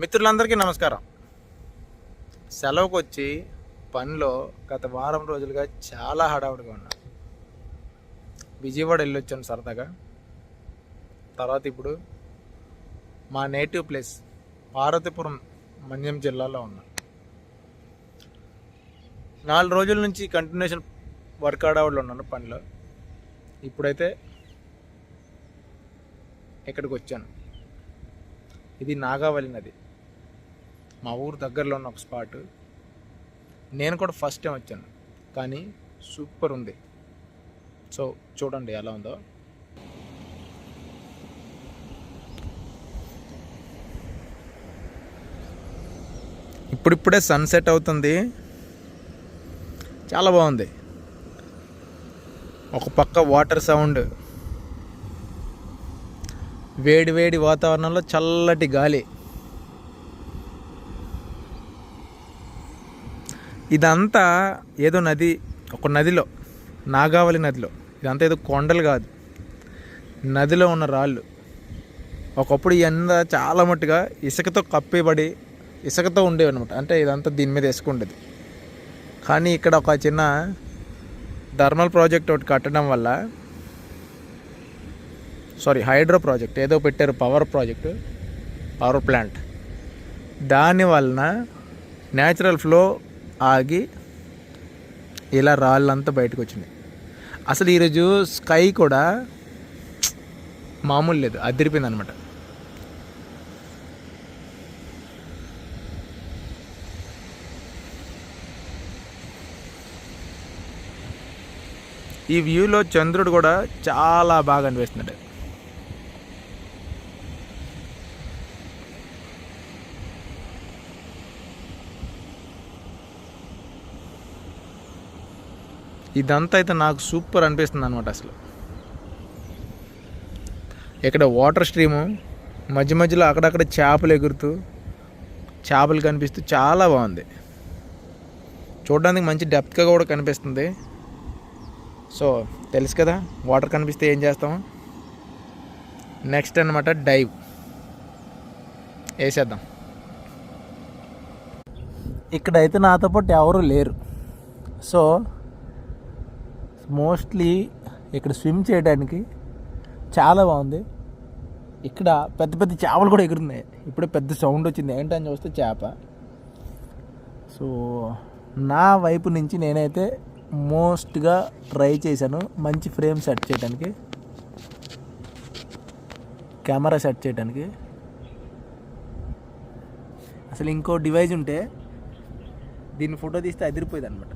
మిత్రులందరికీ నమస్కారం. సెలవుకు వచ్చి పనిలో గత వారం రోజులుగా చాలా హడావుడిగా ఉన్నాను విజయవాడ వెళ్ళొచ్చాను సరదాగా. తర్వాత ఇప్పుడు మా నేటివ్ ప్లేస్ పార్వతీపురం మన్యం జిల్లాలో ఉన్నాను నాలుగు రోజుల నుంచి కంటిన్యూషన్ వర్క్ హడావుడిలో ఉన్నాను పనిలో. ఇప్పుడైతే ఇక్కడికి వచ్చాను ఇది నాగావళి నది. మా ఊరు దగ్గరలో ఉన్న ఒక స్పాట్ నేను కూడా ఫస్ట్ టైం వచ్చాను. కానీ సూపర్ ఉంది. సో చూడండి ఎలా ఉందో. ఇప్పుడిప్పుడే సన్సెట్ అవుతుంది. చాలా బాగుంది. ఒక పక్క వాటర్ సౌండ్ వేడి వేడి వాతావరణంలో చల్లటి గాలి. ఇదంతా ఏదో నది ఒక నదిలో నాగావళి నదిలో. ఇదంతా ఏదో కొండలు కాదు. నదిలో ఉన్న రాళ్ళు. ఒకప్పుడు ఇదంతా చాలా మట్టుగా ఇసుకతో కప్పిబడి ఇసుకతో ఉండేవి అనమాట అంటే ఇదంతా దీని మీద వేసుకుండేది కానీ ఇక్కడ ఒక చిన్న థర్మల్ ప్రాజెక్ట్ ఒకటి కట్టడం వల్ల సారీ హైడ్రో ప్రాజెక్ట్ ఏదో పెట్టారు పవర్ ప్రాజెక్టు పవర్ ప్లాంట్. దాని వలన న్యాచురల్ ఫ్లో ఆగి ఇలా రాళ్ళంతా బయటకు వచ్చినాయి అసలు ఈరోజు స్కై కూడా మామూలు లేదు అదిరిపోయింది అనమాట ఈ వ్యూలో చంద్రుడు కూడా చాలా బాగా అనిపిస్తున్నాడు. ఇదంతా అయితే నాకు సూపర్ అనిపిస్తుంది అనమాట అసలు. ఇక్కడ వాటర్ స్ట్రీము మధ్య మధ్యలో అక్కడక్కడ చేపలు ఎగురుతూ చేపలు కనిపిస్తూ చాలా బాగుంది. చూడడానికి మంచి డెప్త్గా కూడా కనిపిస్తుంది. సో తెలుసు కదా వాటర్ కనిపిస్తే ఏం చేస్తాం? నెక్స్ట్ అనమాట డైవ్. వేసేద్దాం. ఇక్కడైతే నాతో పాటు ఎవరు లేరు. సో మోస్ట్లీ ఇక్కడ స్విమ్ చేయడానికి చాలా బాగుంది. ఇక్కడ పెద్ద పెద్ద చేపలు కూడా ఎగురున్నాయి ఇప్పుడే పెద్ద సౌండ్ వచ్చింది. ఏంటని చూస్తే చేప. సో నా వైపు నుంచి నేనైతే మోస్ట్గా ట్రై చేశాను. మంచి ఫ్రేమ్ సెట్ చేయడానికి. కెమెరా సెట్ చేయడానికి. అసలు ఇంకో డివైజ్ ఉంటే దీన్ని ఫోటో తీస్తే అదిరిపోయింది అనమాట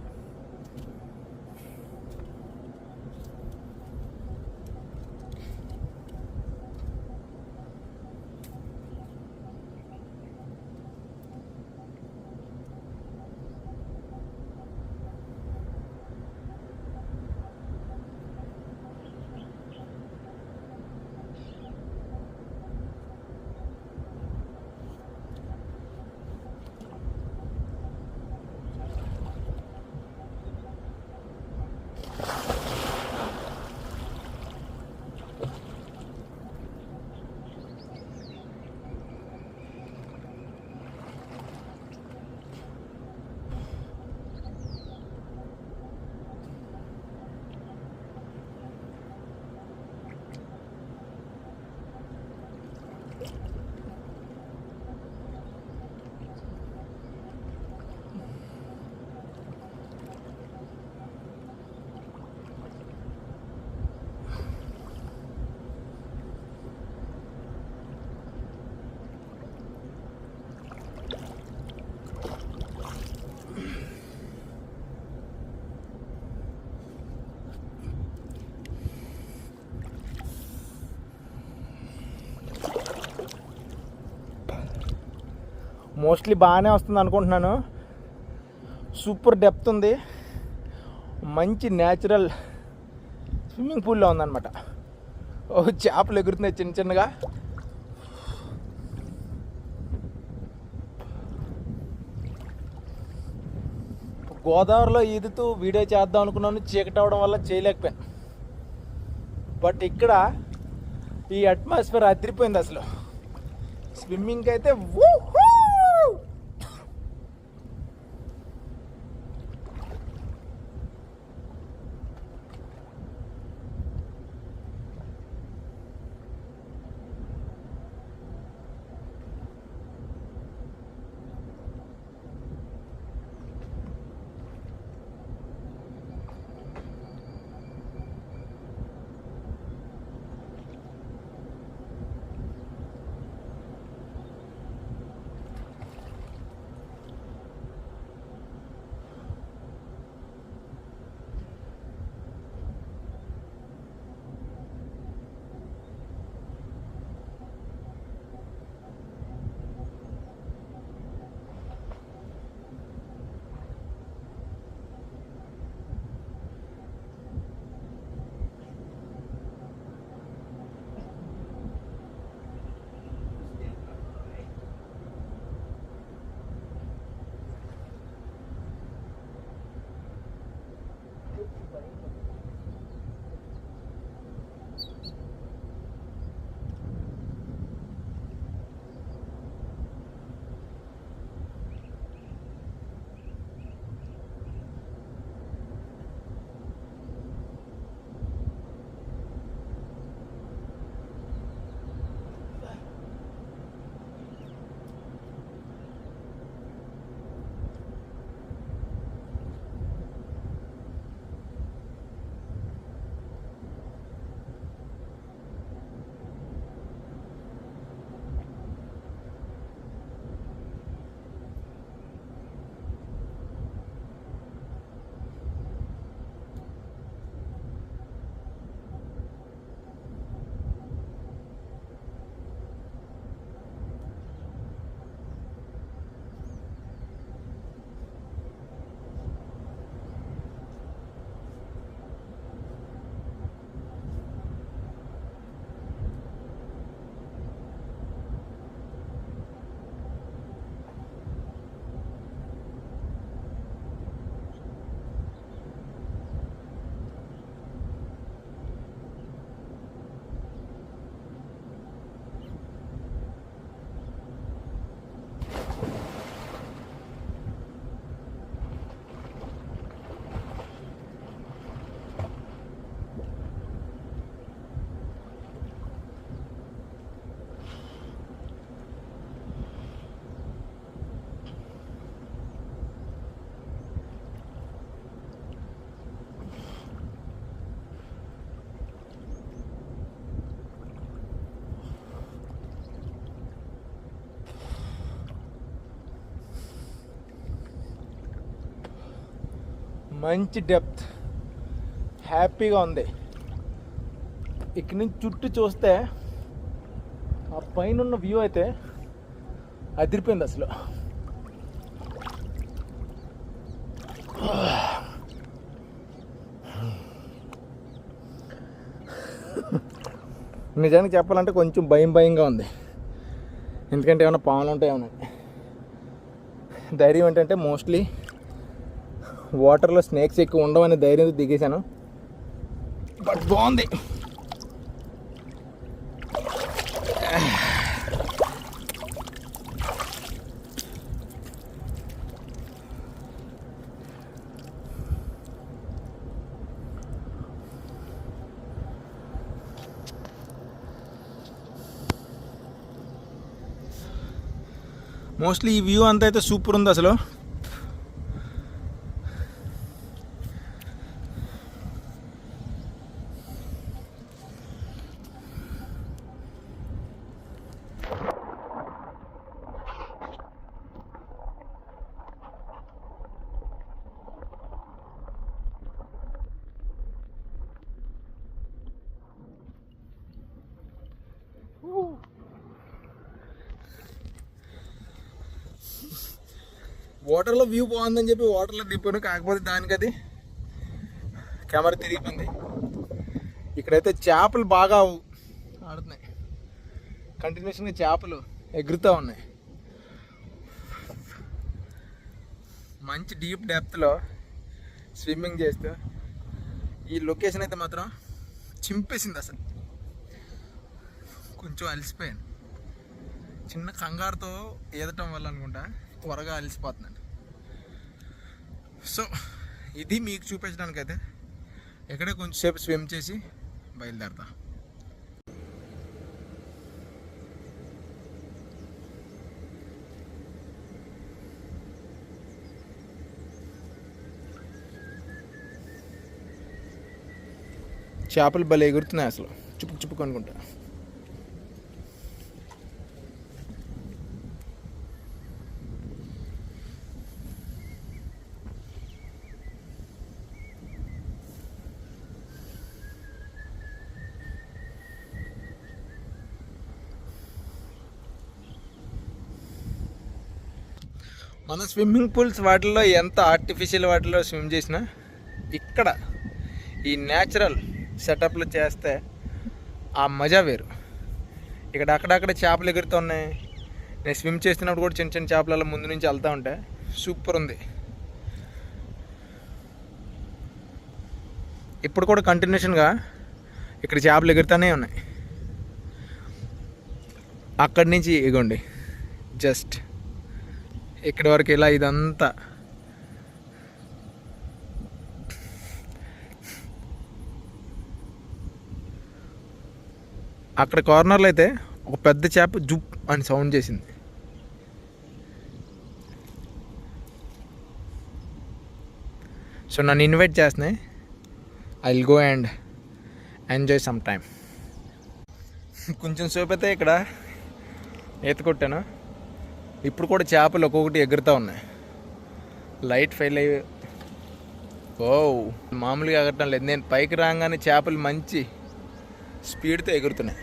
మోస్ట్లీ బాగానే వస్తుంది అనుకుంటున్నాను. సూపర్ డెప్త్ ఉంది. మంచి న్యాచురల్ స్విమ్మింగ్ పూల్లో ఉందన్నమాట. ఓ చేపలు ఎగురుతున్నాయి చిన్న చిన్నగా. గోదావరిలో ఈదుతూ వీడియో చేద్దాం అనుకున్నాను చీకటి అవడం వల్ల చేయలేకపోయాను. బట్ ఇక్కడ ఈ అట్మాస్ఫియర్ అదిరిపోయింది అసలు. స్విమ్మింగ్కి అయితే వూహూ! మంచి డెప్త్. హ్యాపీగా ఉంది. ఇక్కడి నుంచి చుట్టూ చూస్తే ఆ పైన ఉన్న వ్యూ అయితే అదిరిపోయింది అసలు. నిజానికి చెప్పాలంటే కొంచెం భయం భయంగా ఉంది. ఎందుకంటే ఏమైనా పాములు ఉంటాయేమో ధైర్యం ఏంటంటే మోస్ట్లీ వాటర్లో స్నేక్స్ ఎక్కువ ఉండవనే ధైర్యంతో దిగేశాను. బట్ బాగుంది. మోస్ట్లీ ఈ వ్యూ అంతా అయితే సూపర్ ఉంది అసలు. వాటర్లో వ్యూ బాగుందని చెప్పి వాటర్లో దింపాను. కాకపోతే దానికి అది కెమెరా తిరిగిపోయింది. ఇక్కడైతే చేపలు బాగా ఆడుతున్నాయి. కంటిన్యూషన్గా చేపలు ఎగురుతూ ఉన్నాయి. మంచి డీప్ డెప్త్లో స్విమ్మింగ్ చేస్తూ ఈ లొకేషన్ అయితే మాత్రం చింపేసింది అసలు. కొంచెం అలసిపోయాను. చిన్న కంగారుతో ఈదటం వల్ల అనుకుంటా. త్వరగా అలిసిపోతుందండి. సో ఇది మీకు చూపించడానికైతే ఎక్కడే కొంచెంసేపు స్విమ్ చేసి బయలుదేరతా చేపలు భలే ఎగురుతున్నాయి అసలు. చుప్పుకు చుప్పుకు అనుకుంటా. మన స్విమ్మింగ్ పూల్స్ వాటిల్లో ఎంత ఆర్టిఫిషియల్ వాటిలో స్విమ్ చేసినా ఇక్కడ ఈ న్యాచురల్ సెటప్లు చేస్తే ఆ మజా వేరు. ఇక్కడ అక్కడక్కడ చేపలు ఎగురుతున్నాయి. నేను స్విమ్ చేస్తున్నప్పుడు కూడా చిన్న చిన్న చేపల ముందు నుంచి వెళ్తూ ఉంటాయి సూపర్ ఉంది. ఇప్పుడు కూడా కంటిన్యూషన్గా ఇక్కడ చేపలు ఎగురుతూనే ఉన్నాయి. అక్కడి నుంచి ఇగోండి. జస్ట్ ఇక్కడి వరకు ఇలా ఇదంతా. అక్కడ కార్నర్లో అయితే ఒక పెద్ద చేప జుప్ అని సౌండ్ చేసింది. సో నన్ను ఇన్వైట్ చేస్తున్నాయి. I will go and enjoy some time కొంచెం సేపు అయితే ఇక్కడ ఈత కొట్టాను. ఇప్పుడు కూడా చేపలు ఒక్కొక్కటి ఎగురుతూ ఉన్నాయి. లైట్ ఫెయిల్ అయ్యి ఓ మామూలుగా ఎగరటం లేదు. నేను పైకి రాగానే చేపలు మంచి స్పీడ్తో ఎగురుతున్నాయి.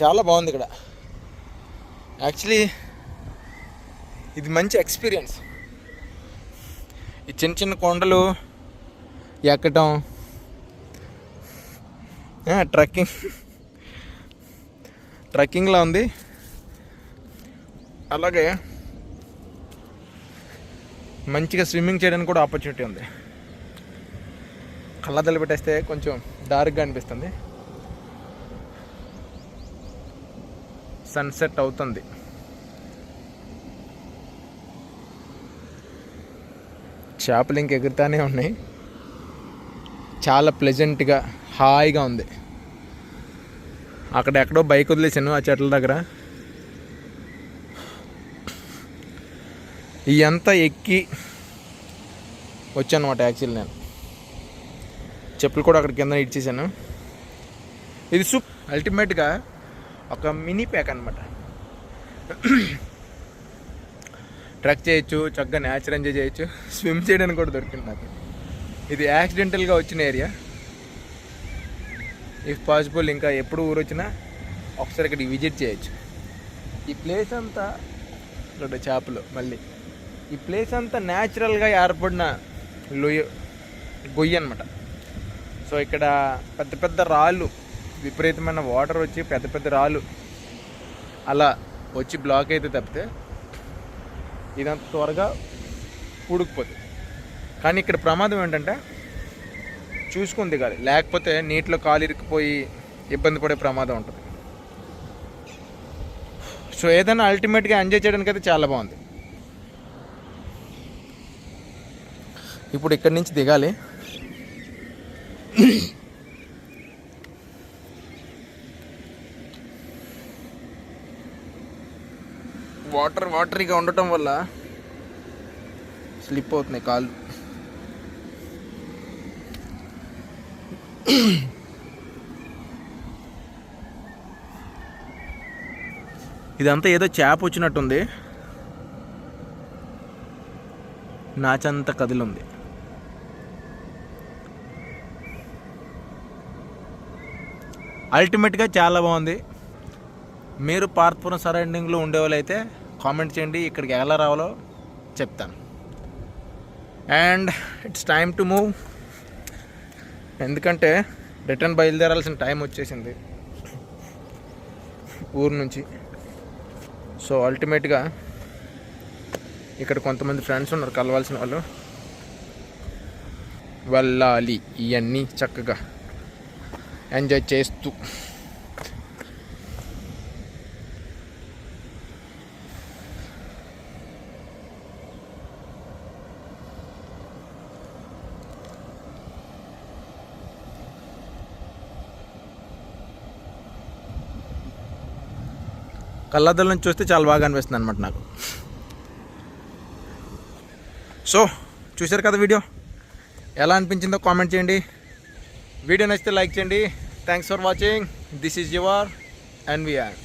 చాలా బాగుంది ఇక్కడ. యాక్చువల్లీ ఇది మంచి ఎక్స్పీరియన్స్ ఈ చిన్న చిన్న కొండలు ఎక్కటం ట్రెక్కింగ్. ట్రెక్కింగ్లా ఉంది. అలాగే మంచిగా స్విమ్మింగ్ చేయడానికి కూడా ఆపర్చునిటీ ఉంది. కళ్ళదలు పెట్టేస్తే కొంచెం డార్క్గా అనిపిస్తుంది. సన్సెట్ అవుతుంది. చేపలు ఇంక ఎగురుతానే ఉన్నాయి. చాలా ప్లెజెంట్గా హాయిగా ఉంది. అక్కడ ఎక్కడో బైక్ వదిలేసాను ఆ చెట్ల దగ్గర. ఇదంతా ఎక్కి వచ్చాను మా యాక్చువల్లీ నేను. చెప్పులు కూడా అక్కడ కింద ఇచ్చేసాను. ఇది సూప్ అల్టిమేట్గా ఒక మినీ ప్యాక్ అనమాట ట్రక్ చేయొచ్చు చక్కగా న్యాచురల్ ఎంజాయ్ చేయొచ్చు స్విమ్ చేయడానికి కూడా దొరికింది నాకు. ఇది యాక్సిడెంటల్గా వచ్చిన ఏరియా ఇఫ్ పాసిబుల్ ఇంకా ఎప్పుడు ఊరు వచ్చినా ఒకసారి ఇక్కడ విజిట్ చేయొచ్చు. ఈ ప్లేస్ అంతా ఇక్కడ చేపలు మళ్ళీ. ఈ ప్లేస్ అంతా న్యాచురల్గా ఏర్పడిన లొయ్య గొయ్యి అనమాట సో ఇక్కడ పెద్ద పెద్ద రాళ్ళు విపరీతమైన వాటర్ వచ్చి పెద్ద పెద్ద రాళ్ళు అలా వచ్చి బ్లాక్ అయితే తప్పితే ఇదంత త్వరగా ఉడికిపోతుంది కానీ ఇక్కడ ప్రమాదం ఏంటంటే చూసుకుని దిగాలి లేకపోతే నీటిలో కాలు ఇరికిపోయి ఇబ్బంది పడే ప్రమాదం ఉంటుంది. సో ఏదైనా అల్టిమేట్గా ఎంజాయ్ చేయడానికి అయితే చాలా బాగుంది. ఇప్పుడు ఇక్కడి నుంచి దిగాలి. వాటర్ వాటరీగా ఉండటం వల్ల స్లిప్ అవుతున్నాయి కాళ్ళు. ఇదంతా ఏదో చేప వచ్చినట్టుంది. నాచంత కదిలింది. అల్టిమేట్గా చాలా బాగుంది. మీరు పార్త్పురం సరౌండింగ్లో ఉండేవాళ్ళైతే కామెంట్ చేయండి ఇక్కడికి ఎలా రావాలో చెప్తాను. And it's time to move ఎందుకంటే రిటర్న్ బయలుదేరాల్సిన టైం వచ్చేసింది ఊరు నుంచి. సో అల్టిమేట్గా ఇక్కడ కొంతమంది ఫ్రెండ్స్ ఉన్నారు కలవాల్సిన వాళ్ళు. వెళ్ళాలి ఇవన్నీ చక్కగా. ఎంజాయ్ చేస్తూ. కళ్ళద్దల నుంచి చూస్తే చాలా బాగా అనిపిస్తుంది అనమాట నాకు. సో చూశారు కదా వీడియో? ఎలా అనిపించిందో కామెంట్ చేయండి. వీడియో నచ్చితే లైక్ చేయండి. Thanks for watching this is your NVR